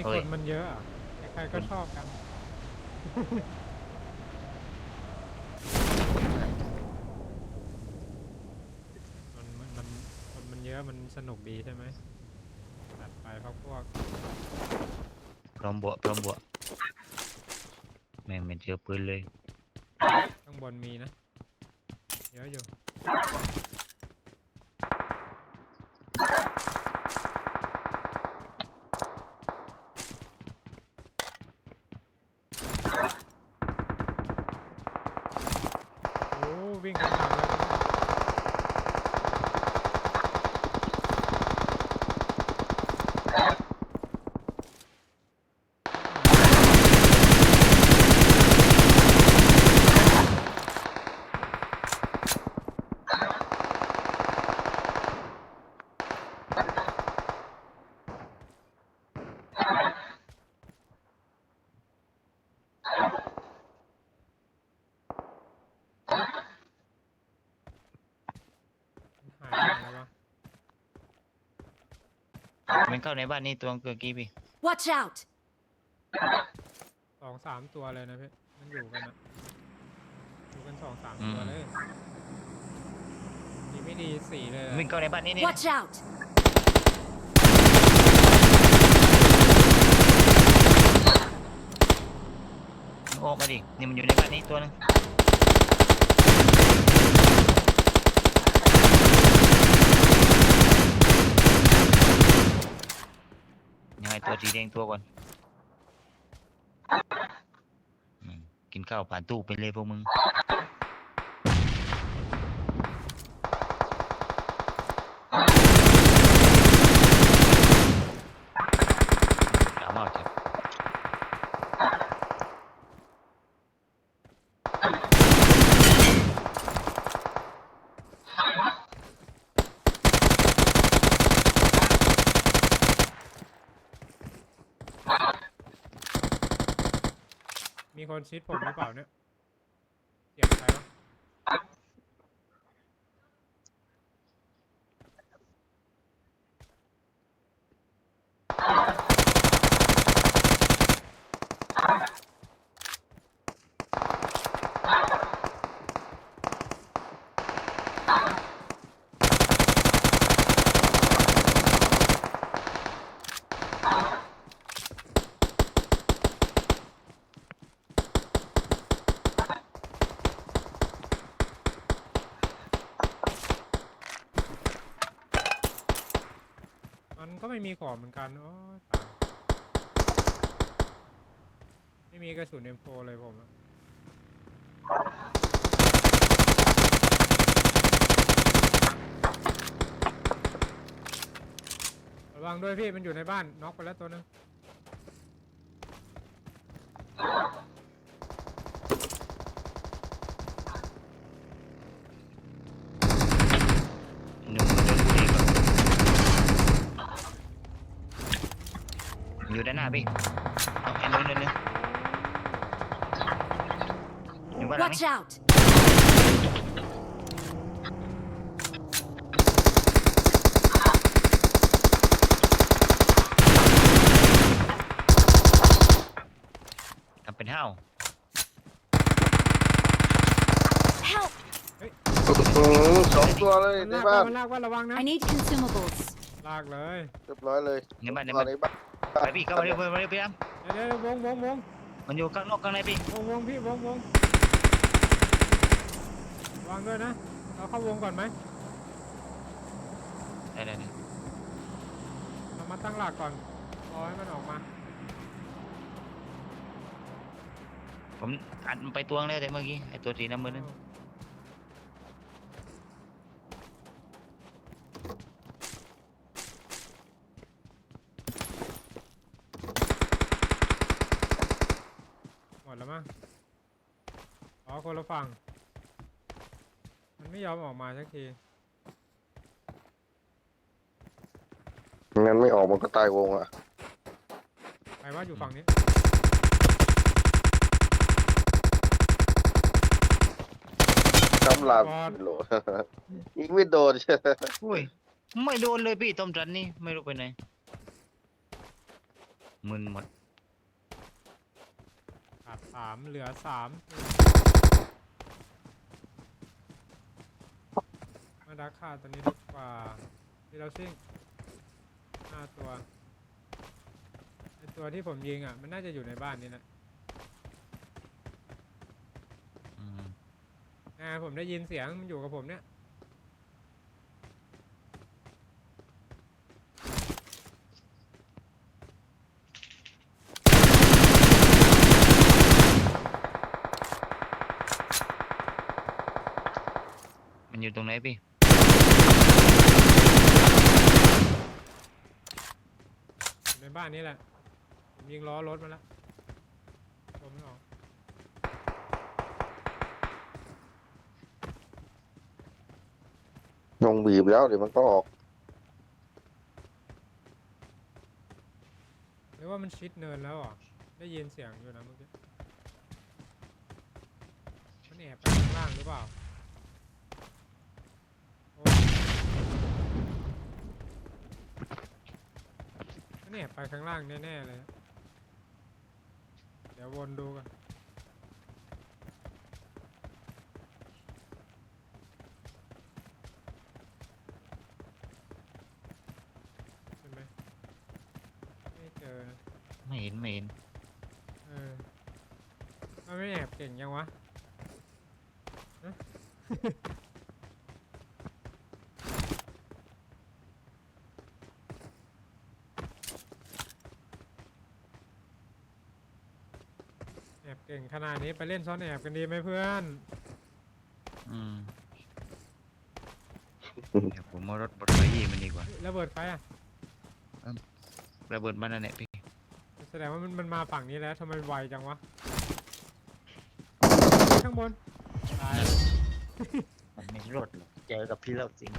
นี้เฮ้คยนมันเยอะอะใครๆก็ชอบกัน มันมันมันคนมันเยอะมันสนุกดีใช่ไหมจัดไปพักพวกพร้อมบวกพร้อมบวกแม่งไม่เจอปืนเลย ข้างบนมีนะ เยอะอยู่ โอ้วิ่งกันหนักเลยนะหายไปแล้ววะ มันเข้าในบ้านนี่ตัวเมื่อกี้พี่ Watch out! สองสามตัวเลยนะพี่มันอยู่กันอะอยู่กันสองสามอืมตัวเลยดีไม่ดีสี่เลยอะวิ่งเข้าในบ้านนี่นี่ Watch out! ออกมาดินี่มันอยู่ในบ้านนี้ตัวหนึงยังไงตัว สีแดงตัวก่อนอืมกินข้าวผ่านตู้ไปเลยพวกมึงถามเอาเถอะ มีคนชิดผมหรือเปล่าเนี่ยเสียงใครวะ มันก็ ไม่มีของเหมือนกันโอ้ยตายไม่มีกระสุน M4 เลยผมอะระวังด้วยพี่มันอยู่ในบ้านน็อกไปแล้วตัวหนึง หนึ่งมันโดนบุรีก่อน อยู่ด้านหน้าพี่เอาไอ้นู้นนู้นนู้นอยู่บ้านหลัง Watch นี้ out! ทำเป็นห้าว Help! อืมสองตัวเลยมันในลากบ้านว่ามันลากว่าระวังนะ I need consumables. ลากเลย เรียบร้อยเลยในบ้านในตัวบ้าน ในบ้าน ไปพี่เข้ามาเร็วมาเร็วพี่อ้ํเดี๋ยวเดี๋ยววงวงวงมันอยู่ข้างนอกข้างในพี่วงวงพี่วงวงวางด้วยนะเราเข้าวงก่อนไหมได้ได้ได้เรามาตั้งหลักก่อนรอให้มันออกมาผมอัดมันไปตวงแล้วแต่เมื่อกี้ไอ้ตัวสีน้ำมือนั่นหมดแล้วมั้งอ๋อ คนละฝั่ง มันไม่ยอมออกมาสักที งั้นไม่ออกมันก็ตายวงอะ ใครว่าอยู่ฝั่งนี้ กำลังก่อนโหลยิงไม่โดนอุ้ย ไม่โดนเลยพี่ต้มจันนี่ไม่รู้ไปไหนมึนหมดขาดสามเหลือสามมา ดักฆ่าตัวนี้ดีกว่าที่เราซิ่งห้าตัวไอตัวที่ผมยิงอะ มันน่าจะอยู่ในบ้านนี่นะอืมอ่าผมได้ยินเสียงมันอยู่กับผมเนี่ย มันอยู่ตรงไหนพี่ อยู่ใน บ้านนี่แหละผมยิงล้อรถมาแล้วผมไม่ออกลงบีบแล้วเดี๋ยวมันก็ออก หรือว่ามันชิดเนินแล้วเหรอะได้ยินเสียงอยู่นะเมื่อกี้มันแอบไปข้างล่างหรือเปล่าโอ้ มันแอบไปข้างล่างแน่ๆเลยนะเดี๋ยววนดูกันใช่ไหมไม่เจอนะไม่เห็นไม่เห็นเออมันไม่แอบเก่งยังวะฮะ เก่งขนาดนี้ไปเล่นซ้อนแอบกันดีไหมเพื่อน อืมเดี๋ยวผมเอารถบดไฟยี่มันดีกว่าเฮ้ยระเบิดไฟอะ ระเบิดมันนั่นแหละพี่แสดงว่ามันมันมาฝั่งนี้แล้วทำไมไวจังวะ ข้างบนตาย มันไม่รถหรอกเจอกับพี่เราจริง